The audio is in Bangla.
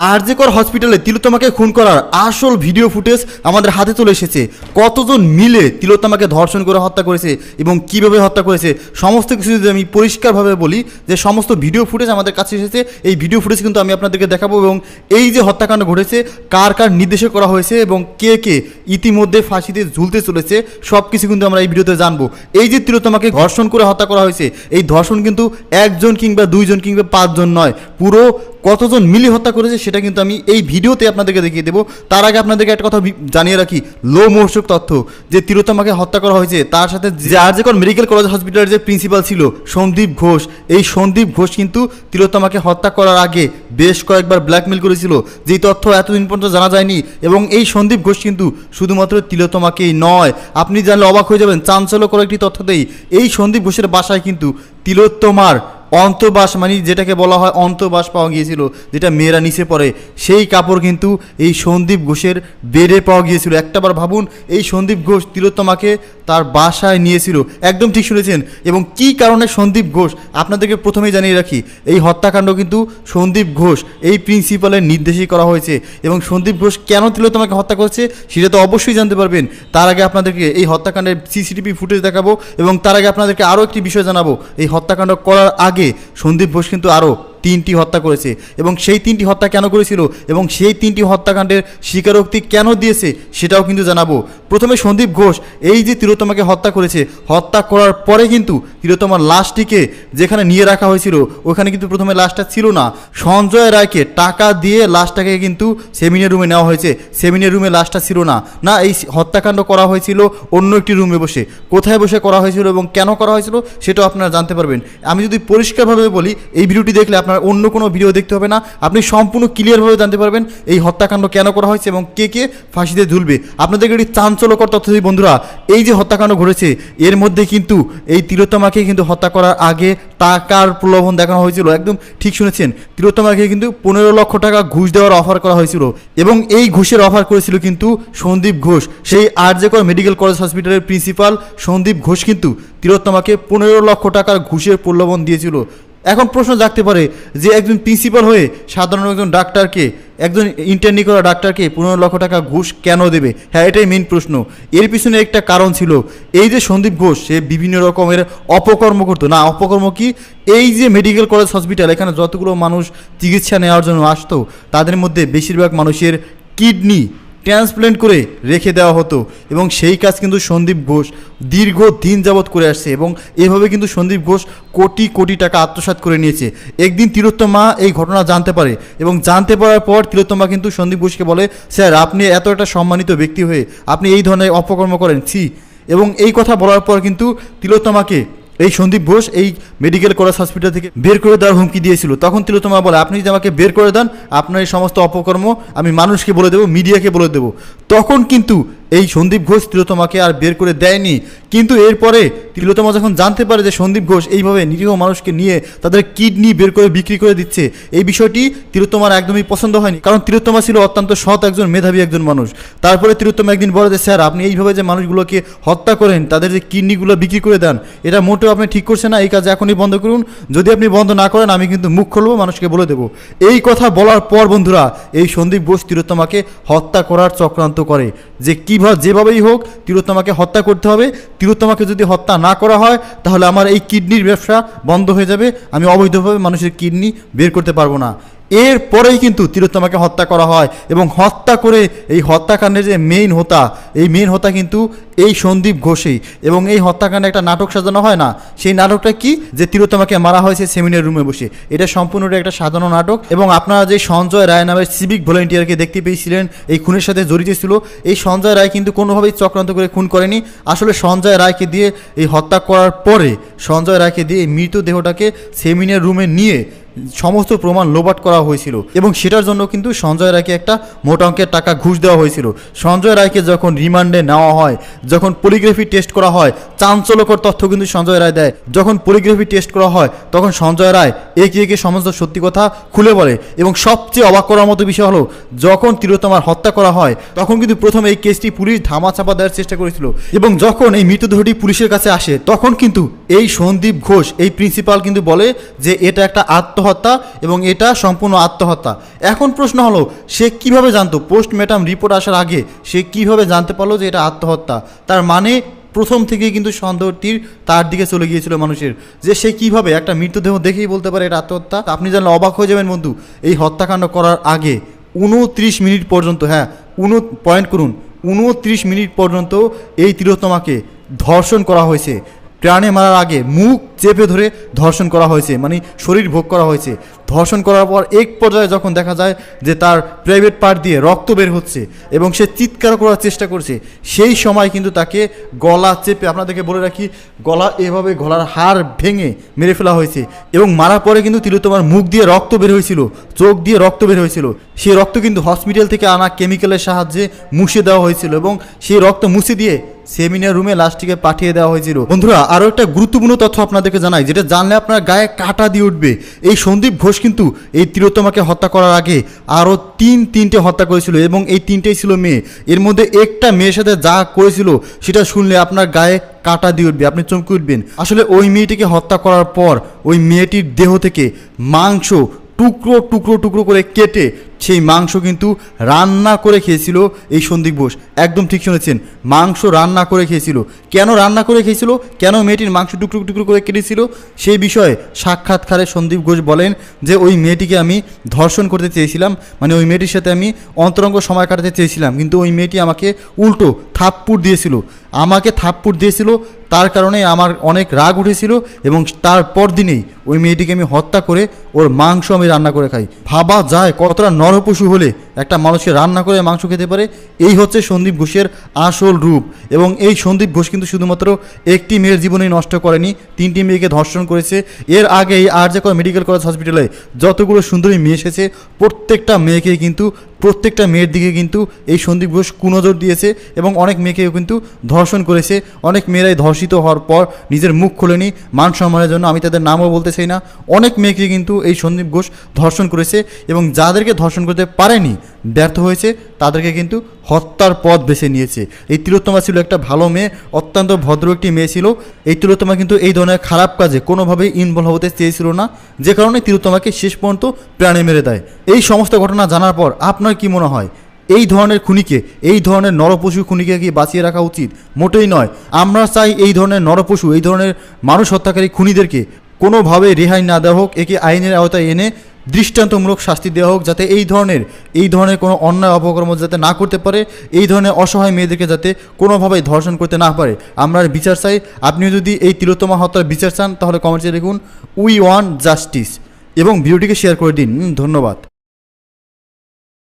আরজেকর হসপিটালে তিলোত্তমাকে খুন করার আসল ভিডিও ফুটেজ আমাদের হাতে চলে এসেছে। কতজন মিলে তিলোত্তমাকে ধর্ষণ করে হত্যা করেছে এবং কীভাবে হত্যা করেছে, সমস্ত কিছু যদি আমি পরিষ্কারভাবে বলি, যে সমস্ত ভিডিও ফুটেজ আমাদের কাছে এসেছে, এই ভিডিও ফুটেজ কিন্তু আমি আপনাদেরকে দেখাবো এবং এই যে হত্যাকাণ্ড ঘটেছে, কার কার নির্দেশে করা হয়েছে এবং কে কে ইতিমধ্যে ফাঁসিতে ঝুলতে চলেছে সব কিছু কিন্তু আমরা এই ভিডিওতে জানব। এই যে তিলোত্তমাকে ধর্ষণ করে হত্যা করা হয়েছে, এই ধর্ষণ কিন্তু একজন কিংবা দুইজন কিংবা পাঁচজন নয়, পুরো কতজন মিলে হত্যা করেছে সেটা কিন্তু আমি এই ভিডিওতে আপনাদেরকে দেখিয়ে দেবো। তার আগে আপনাদেরকে একটা কথা জানিয়ে রাখি লো মোর্শক তথ্য, যে তিলোত্তমাকে হত্যা করা হয়েছে, তার সাথে যে আরজেকর মেডিকেল কলেজ হসপিটালের যে প্রিন্সিপাল ছিল সন্দীপ ঘোষ, এই সন্দীপ ঘোষ কিন্তু তিলোত্তমাকে হত্যা করার আগে বেশ কয়েকবার ব্ল্যাকমেল করেছিল। যেই তথ্য এতদিন পর্যন্ত জানা যায়নি এবং এই সন্দীপ ঘোষ কিন্তু শুধুমাত্র তিলোতমাকেই নয়, আপনি জানলে অবাক হয়ে যাবেন, চাঞ্চল্যকর একটি তথ্য দেই। এই সন্দীপ ঘোষের বাসায় কিন্তু তিলোত্তমার অন্তবাস মানে যেটাকে বলা হয় অন্তবাস পাওয়া গিয়েছিল, যেটা মেয়েরা নিচে পড়ে। সেই কাপড় কিন্তু এই সন্দীপ ঘোষের বেডে পাওয়া গিয়েছিল। একটাবার ভাবুন, এই সন্দীপ ঘোষ তিলোত্তমাকে তার বাসায় নিয়েছিল। একদম ঠিক শুনেছেন। এবং কি কারণে সন্দীপ ঘোষ, আপনাদেরকে প্রথমেই জানিয়ে রাখি, এই হত্যাকাণ্ড কিন্তু সন্দীপ ঘোষ, এই প্রিন্সিপালের নির্দেশেই করা হয়েছে। এবং সন্দীপ ঘোষ কেন তিলোত্তমাকে হত্যা করছে, সেটা তো অবশ্যই জানতে পারবেন। তার আগে আপনাদেরকে এই হত্যাকাণ্ডের সিসিটিভি ফুটেজ দেখাবো এবং তার আগে আপনাদেরকে আরও একটি বিষয় জানাব। এই হত্যাকাণ্ড করার আগে সন্দীপ ঘোষ কিন্তু আরও তিনটি হত্যা করেছে। এবং সেই তিনটি হত্যা কেন করেছিল? এবং সেই তিনটি হত্যাকাণ্ডের স্বীকারোক্তি কেন দিয়েছে? সেটাও কিন্তু জানাব। প্রথমে সন্দীপ ঘোষ এই যে তিরোত্তমাকে হত্যা করেছে, হত্যা করার পরে কিন্তু তিলোত্তমার লাশটিকে যেখানে নিয়ে রাখা হয়েছিল, ওখানে কিন্তু প্রথমে লাশটা ছিল না। সঞ্জয় রায়কে টাকা দিয়ে লাশটাকে কিন্তু সেমিনার রুমে নেওয়া হয়েছে। সেমিনার রুমে লাশটা ছিল না। না, এই হত্যাকাণ্ড করা হয়েছিল অন্য একটি রুমে বসে। কোথায় বসে করা হয়েছিল এবং কেন করা হয়েছিল, সেটাও আপনারা জানতে পারবেন। আমি যদি পরিষ্কারভাবে বলি, এই ভিডিওটি দেখলে আপনার অন্য কোনো ভিডিও দেখতে হবে না। আপনি সম্পূর্ণ ক্লিয়ারভাবে জানতে পারবেন এই হত্যাকাণ্ড কেন করা হয়েছে এবং কে কে ফাঁসিতে ঝুলবে। আপনাদেরকে একটি চাঞ্চল্যকর তথ্য বন্ধুরা। এই যে হত্যাকাণ্ড ঘটেছে, এর মধ্যে কিন্তু এই তিলোত্তমাকে কিন্তু হত্যা করার আগে টাকার প্রলোভন দেখানো হয়েছিল। একদম ঠিক শুনেছেন? তিলোত্তমাকে কিন্তু পনেরো লক্ষ টাকা ঘুষ দেওয়ার অফার করা হয়েছিল এবং এই ঘুষের অফার করেছিল কিন্তু সন্দীপ ঘোষ। সেই আরজেকর মেডিকেল কলেজ হসপিটালের প্রিন্সিপাল সন্দীপ ঘোষ কিন্তু তিলোত্তমাকে পনেরো লক্ষ টাকার ঘুষের প্রলোভন দিয়েছিল। এখন প্রশ্ন জাগতে পারে যে একজন প্রিন্সিপাল হয়ে সাধারণ একজন ডাক্তারকে একজন ইন্টার্নি করা ডাক্তারকে পনেরো লক্ষ টাকা ঘুষ কেন দেবে? হ্যাঁ এটাই মেন প্রশ্ন। এর পিছনে একটা কারণ ছিল, এই যে সন্দীপ ঘোষ, সে বিভিন্ন রকমের অপকর্ম করতো। না, অপকর্ম কি? এই যে মেডিকেল কলেজ হসপিটাল এখানে যতগুলো মানুষ চিকিৎসা নেওয়ার জন্য আসতো, তাদের মধ্যে বেশিরভাগ মানুষের কিডনি ট্রান্সপ্ল্যান্ট করে রেখে দেওয়া হতো এবং সেই কাজ কিন্তু সন্দীপ ঘোষ দীর্ঘ দিন যাবৎ করে আসছে এবং এভাবে কিন্তু সন্দীপ ঘোষ কোটি কোটি টাকা আত্মসাৎ করে নিয়েছে। একদিন তিলোত্তমা এই ঘটনা জানতে পারে এবং জানতে পারার পর তিলোত্তমা কিন্তু সন্দীপ ঘোষকে বলে, স্যার, আপনি এত একটা সম্মানিত ব্যক্তি হয়ে আপনি এই ধরনের অপকর্ম করেন, ছি। এবং এই কথা বলার পর কিন্তু তিলোত্তমাকে এই সন্দীপ ঘোষ এই মেডিকেল কলেজ হসপিটাল থেকে বের করে দেওয়ার হুমকি দিয়েছিল। তখন তিলোতমা বলে, আপনি যদি আমাকে বের করে দেন, আপনার এই সমস্ত অপকর্ম আমি মানুষকে বলে দেবো মিডিয়াকে বলে দেবো। তখন কিন্তু এই সন্দীপ ঘোষ তিলোত্তমাকে আর বের করে দেয়নি। কিন্তু এরপরে তিলোত্তমা যখন জানতে পারে যে সন্দীপ ঘোষ এইভাবে নিরীহ মানুষকে নিয়ে তাদের কিডনি বের করে বিক্রি করে দিচ্ছে, এই বিষয়টি তিলোত্তমার একদমই পছন্দ হয়নি। কারণ তিলোত্তমা ছিল অত্যন্ত সৎ একজন মেধাবী একজন মানুষ। তারপরে তিলোত্তমা একদিন বলে যে, স্যার, আপনি এইভাবে যে মানুষগুলোকে হত্যা করেন, তাদের যে কিডনিগুলো বিক্রি করে দেন, এটা মোটেও আপনি ঠিক করছেন না, এই কাজ এখনই বন্ধ করুন। যদি আপনি বন্ধ না করেন, আমি কিন্তু মুখ খুলবো, মানুষকে বলে দেবো। এই কথা বলার পর বন্ধুরা, এই সন্দীপ ঘোষ তিলোত্তমাকে হত্যা করার চক্রান্ত করে যে কীভাবে যেভাবেই হোক তিরোত্তমাকে হত্যা করতে হবে। তিরোত্তমাকে যদি হত্যা না করা হয়, তাহলে আমার এই কিডনির ব্যবসা বন্ধ হয়ে যাবে। আমি অবৈধভাবে মানুষের কিডনি বের করতে পারব না। এরপরেই কিন্তু তিলোত্তমাকে হত্যা করা হয় এবং হত্যা করে এই হত্যাকাণ্ডের যে মেইন হোতা, এই মেইন হোতা কিন্তু এই সন্দীপ ঘোষেই। এবং এই হত্যাকাণ্ডে একটা নাটক সাজানো হয় না, সেই নাটকটা কি? যে তিলোত্তমাকে মারা হয়েছে সেমিনার রুমে বসে। এটা সম্পূর্ণটা একটা সাজানো নাটক এবং আপনারা যে সঞ্জয় রায় নামের সিভিক ভলেন্টিয়ারকে দেখতে পেয়েছিলেন, এই খুনের সাথে জড়িত ছিল, এই সঞ্জয় রায় কিন্তু কোনোভাবেই চক্রান্ত করে খুন করেনি। আসলে সঞ্জয় রায়কে দিয়ে এই হত্যা করার পরে সঞ্জয় রায়কে দিয়ে এই মৃতদেহটাকে সেমিনার রুমে নিয়ে সমস্ত প্রমাণ লোপাট করা হয়েছিল এবং সেটার জন্য কিন্তু সঞ্জয় রায়কে একটা মোটা অঙ্কের টাকা ঘুষ দেওয়া হয়েছিল। সঞ্জয় রায়কে যখন রিমান্ডে নেওয়া হয়, যখন পলিগ্রাফি টেস্ট করা হয়, চাঞ্চল্যকর তথ্য কিন্তু সঞ্জয় রায় দেয়। যখন পলিগ্রাফি টেস্ট করা হয়, তখন সঞ্জয় রায় একে একে সমস্ত সত্যি কথা খুলে বলে এবং সবচেয়ে অবাক করার মতো বিষয় হলো, যখন তিলোত্তমার হত্যা করা হয়, তখন কিন্তু প্রথমে এই কেসটি পুলিশ ধামাচাপা দেওয়ার চেষ্টা করেছিল এবং যখন এই মৃতদেহটি পুলিশের কাছে আসে, তখন কিন্তু এই সন্দীপ ঘোষ, এই প্রিন্সিপাল কিন্তু বলে যে এটা একটা আত্মহত্যা হত্যা এবং এটা সম্পূর্ণ আত্মহত্যা। এখন প্রশ্ন হলো, সে কীভাবে জানতো? পোস্টমর্টম রিপোর্ট আসার আগে সে কীভাবে জানতে পারল যে এটা আত্মহত্যা? তার মানে প্রথম থেকেই কিন্তু সন্দেহটির তার দিকে চলে গিয়েছিল মানুষের, যে সে কীভাবে একটা মৃতদেহ দেখেই বলতে পারে এটা আত্মহত্যা। আপনি জানলে অবাক হয়ে যাবেন বন্ধু, এই হত্যাকাণ্ড করার আগে উনত্রিশ মিনিট পর্যন্ত হ্যাঁ উন পয়েন্ট করুন, উনত্রিশ মিনিট পর্যন্ত এই তিরোত্তমাকে ধর্ষণ করা হয়েছে। প্রাণে মারার আগে মুখ চেপে ধরে ধর্ষণ করা হয়েছে মানে শরীর ভোগ করা হয়েছে। ধর্ষণ করার পর এক পর্যায়ে যখন দেখা যায় যে তার প্রাইভেট পার্ট দিয়ে রক্ত বের হচ্ছে এবং সে চিৎকার করার চেষ্টা করছে, সেই সময় কিন্তু তাকে গলা চেপে, আপনাদেরকে বলে রাখি, গলা এভাবে গলার হাড় ভেঙে মেরে ফেলা হয়েছে এবং মারার পরে কিন্তু তিলোত্তমার মুখ দিয়ে রক্ত বের হয়েছিল, চোখ দিয়ে রক্ত বের হয়েছিল। সেই রক্ত কিন্তু হসপিটাল থেকে আনা কেমিক্যালের সাহায্যে মুছে দেওয়া হয়েছিল এবং সেই রক্ত মুছে দিয়ে সেমিনার রুমে লাস্টটিকে পাঠিয়ে দেওয়া হয়েছিল। বন্ধুরা আরও একটা গুরুত্বপূর্ণ তথ্য আপনাদেরকে জানাই, যেটা জানলে আপনার গায়ে কাটা দিয়ে উঠবে। এই সন্দীপ ঘোষ কিন্তু এই তিলোত্তমাকে হত্যা করার আগে আরও তিন, তিনটে হত্যা করেছিল এবং এই তিনটেই ছিল মেয়ে। এর মধ্যে একটা মেয়ের সাথে যা করেছিল, সেটা শুনলে আপনার গায়ে কাটা দিয়ে উঠবে, আপনি চমকে উঠবেন। আসলে ওই মেয়েটিকে হত্যা করার পর ওই মেয়েটির দেহ থেকে মাংস টুকরো টুকরো টুকরো করে কেটে সেই মাংস কিন্তু রান্না করে খেয়েছিল এই সন্দীপ ঘোষ। একদম ঠিক শুনেছেন, মাংস রান্না করে খেয়েছিল। কেন রান্না করে খেয়েছিল? কেন মেয়েটির মাংস টুকরো টুকরো করে কেটেছিল? সেই বিষয়ে সাক্ষাৎকারে সন্দীপ ঘোষ বলেন যে, ওই মেয়েটিকে আমি ধর্ষণ করতে চেয়েছিলাম মানে ওই মেয়েটির সাথে আমি অন্তরঙ্গ সময় কাটাতে চেয়েছিলাম, কিন্তু ওই মেয়েটি আমাকে উল্টো থাপ্পুড় দিয়েছিল। আমাকে থাপ্পুর দিয়েছিল, তার কারণে আমার অনেক রাগ উঠেছিল এবং তারপর দিনেই ওই মেয়েটিকে আমি হত্যা করে ওর মাংস আমি রান্না করে খাই। ভাবা যায় কতটা নরপশু হলে একটা মানুষকে রান্না করে মাংস খেতে পারে, এই হচ্ছে সন্দীপ ঘোষের আসল রূপ। এবং এই সন্দীপ ঘোষ কিন্তু শুধুমাত্র একটি মেয়ের জীবনেই নষ্ট করেনি, তিনটি মেয়েকে ধর্ষণ করেছে। এর আগে এই আর যে মেডিকেল কলেজ হসপিটালে যতগুলো সুন্দরী মেয়ে এসেছে, প্রত্যেকটা মেয়েকে কিন্তু, প্রত্যেকটা মেয়ের দিকে কিন্তু এই সন্দীপ ঘোষ কুনজর দিয়েছে এবং অনেক মেয়েকেও কিন্তু ধর্ষণ করেছে। অনেক মেয়েরাই ধর্ষিত হওয়ার পর নিজের মুখ খোলেনি, মান সম্মানের জন্য আমি তাদের নামও বলতে চাই না। অনেক মেয়েকে কিন্তু এই সন্দীপ ঘোষ ধর্ষণ করেছে এবং যাদেরকে ধর্ষণ করতে পারেনি ব্যর্থ হয়েছে, তাদেরকে কিন্তু হত্যার পথ বেছে নিয়েছে। এই তিলোত্তমা ছিল একটা ভালো মেয়ে, অত্যন্ত ভদ্র একটি মেয়ে ছিল। এই তিলোত্তমা কিন্তু এই ধরনের খারাপ কাজে কোনোভাবেই ইনভলভ হতে চেয়েছিল না। যে কারণে তিলোত্তমাকে শেষ পর্যন্ত প্রাণে মেরে দেয়। এই সমস্ত ঘটনা জানার পর আপনার কি মনে হয়? এই ধরনের খুনিকে, এই ধরনের নরপশু খুনিকে কি বাঁচিয়ে রাখা উচিত? মোটেই নয়। আমরা চাই এই ধরনের নরপশু, এই ধরনের মানুষ হত্যাকারী খুনিদেরকে কোনোভাবে রেহাই না দেওয়া হোক, একে আইনের আওতায় এনে দৃষ্টান্তমূলক শাস্তি দেওয়া হোক যাতে এই ধরনের এই ধরনের কোনো অন্যায় অপকর্ম যাতে না করতে পারে, এই ধরনের অসহায় মেয়েদেরকে যাতে কোনোভাবেই ধর্ষণ করতে না পারে। আমরা বিচার চাই। আপনি যদি এই তিলোত্তমা হত্যার বিচার চান, তাহলে কমেন্টে দেখুন উই ওয়ান জাস্টিস এবং ভিডিওটিকে শেয়ার করে দিন। ধন্যবাদ।